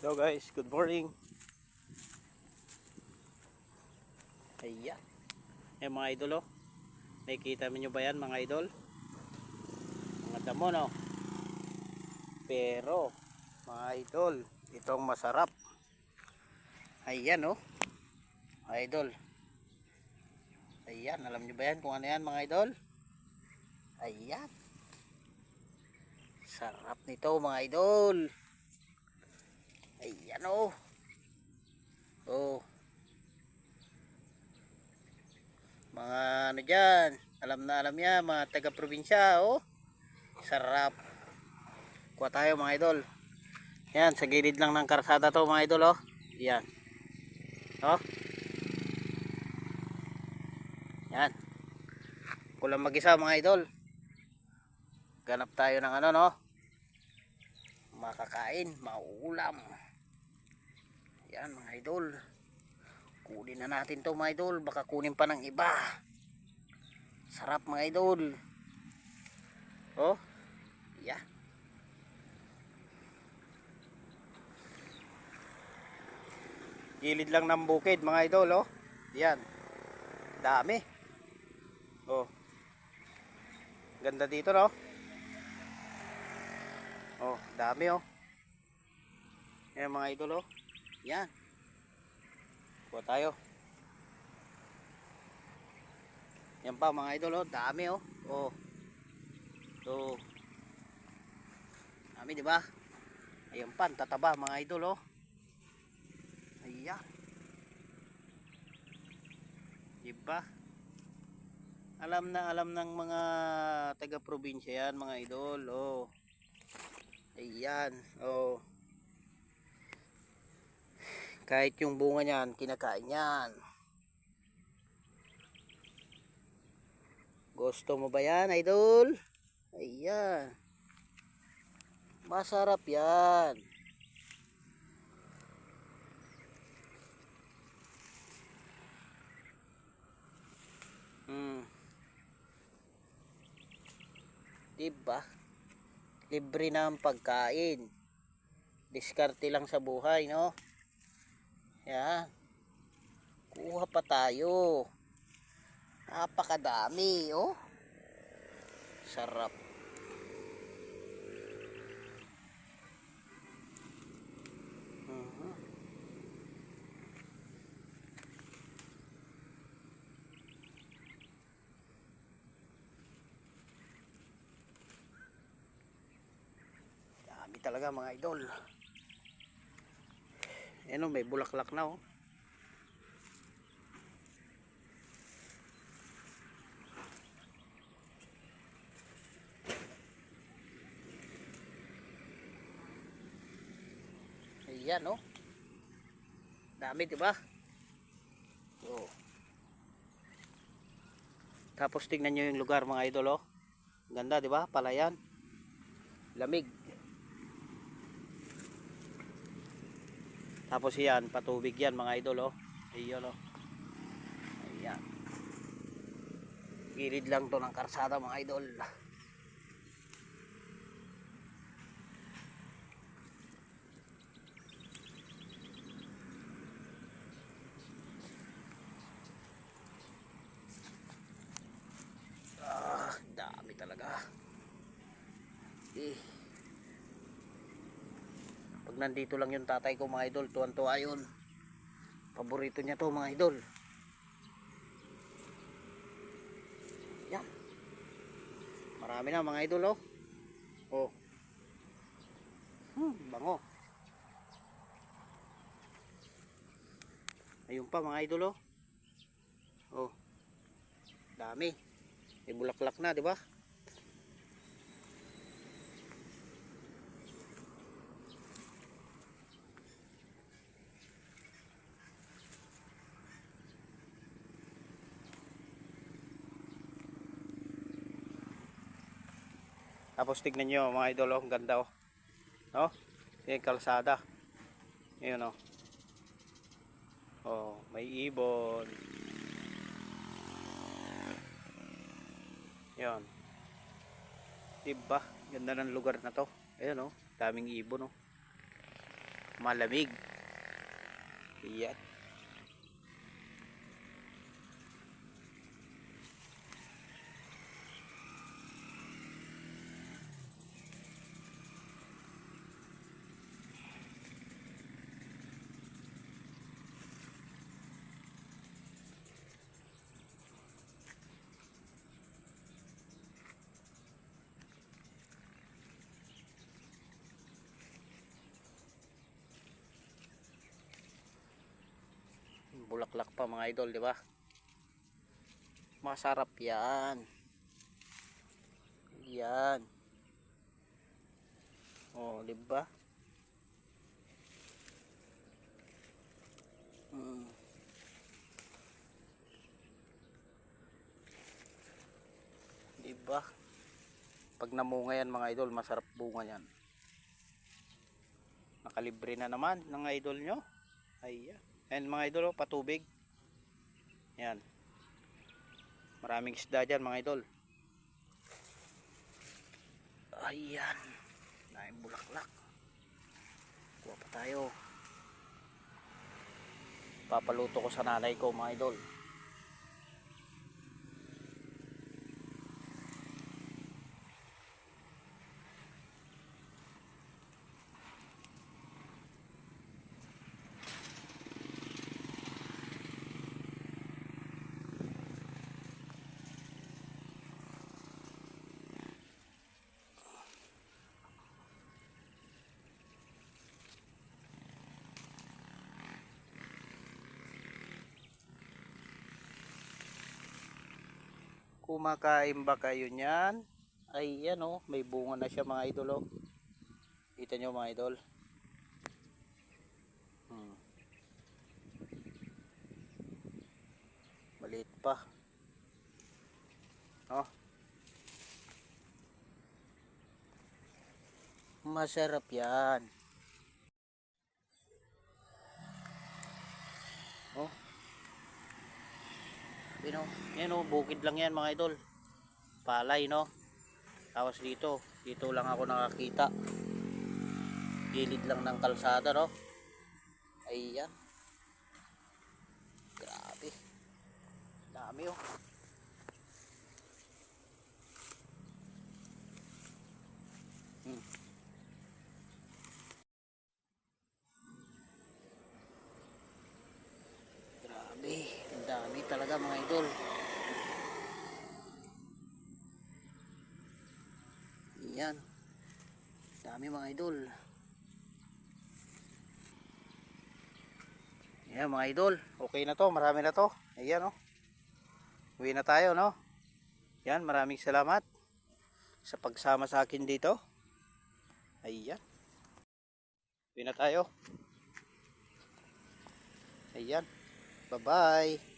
Hello guys, good morning. Ayan. Ayan mga idol oh. Nakikita nyo ba yan mga idol? Mga damo no. Pero mga idol, itong masarap. Ayan oh. Mga idol. Ayan, alam nyo ba yan kung ano yan mga idol? Ayan. Sarap nito mga idol. Ayan oh. Oh. Mga ano dyan. Alam na alam yan. Mga taga probinsya oh. Sarap. Kuha tayo mga idol. Yan. Sa gilid lang ng karsada to mga idol oh. Yan. Oh. Yan. Kulang mag-isa mga idol. Ganap tayo ng ano no. Makakain. Maulam. Yan mga idol. Kunin na natin to mga idol. Baka kunin pa ng iba. Sarap mga idol. Oh. Yan. Gilid lang ng bukid mga idol oh. Yan. Dami. Oh. Ganda dito no. Oh, dami oh. Yan mga idol oh. Yan. Kuha tayo. Yan pa mga idol oh, dami oh. Oh. So. Dami di ba? Ayun pa, tataba mga idol oh. Ayan. Di ba? Alam na alam ng mga taga probinsya yan mga idol oh. Ayan oh. Kahit yung bunga niyan, kinakain yan. Gusto mo ba yan, idol? Ayan. Masarap yan. Hmm. Diba? Libre na ang pagkain. Diskarte lang sa buhay, no? Yan. Kuha pa tayo. Napakadami, oh. Sarap. Mhm. Dami talaga mga idol. Ano, may bulaklak na oh. Ayan oh. Dami, di ba? Oh. Tapos tingnan nyo yung lugar mga idol oh. Ganda, di ba? Palayan. Lamig. Tapos yan, patubig yan mga idol oh. Ayun oh. Ayan. Gilid lang to ng karsada mga idol. Ah, dami talaga. Eh. Nandito lang yung tatay ko mga idol, tuwan-tuwa yun. Paborito niya to mga idol. Yan. Marami na mga idol oh. Oh. Hmm, bango. Ayun pa mga idol oh. Oh. Dami. May bulaklak na, di ba? Tapos tignan nyo mga idol, oh, ang ganda oh. No? Yung kalsada. Yun oh. Oh, may ibon. Yun. Diba? Ganda ng lugar na to. Ayun oh, daming ibon oh. malamig. Yan. Bulaklak pa mga idol, di ba? Masarap yan. Yan. Oh, di ba? Mm. Di ba? Pag namunga yan mga idol, masarap bunga yan. Nakalibre na naman ng idol nyo. Ayan. Ayan mga idol, oh, patubig. Yan. Maraming isda dyan mga idol. Ayan. Naing bulaklak. Kuha pa tayo. Papaluto ko sa nanay ko mga idol. Kumakain ba kayo niyan? Ay yan oh, may bunga na siya mga idol oh. Kita nyo mga idol. Hmm. Maliit pa. Oh. Masarap yan. Yun o, yan o, bukid lang yan mga idol. Palay no. Tapos dito, dito lang ako nakakita. Gilid lang ng kalsada no. Ayan. Grabe. Dami oh. Hmm. Grabe, ang dami talaga mga idol. Yan. Dami mga idol. Yan mga idol. Okay na to, marami na to. Ayan oh. Uwi na tayo no. Yan, maraming salamat sa pagsama sa akin dito. Ayan. Uwi na tayo. Ayan. Bye-bye.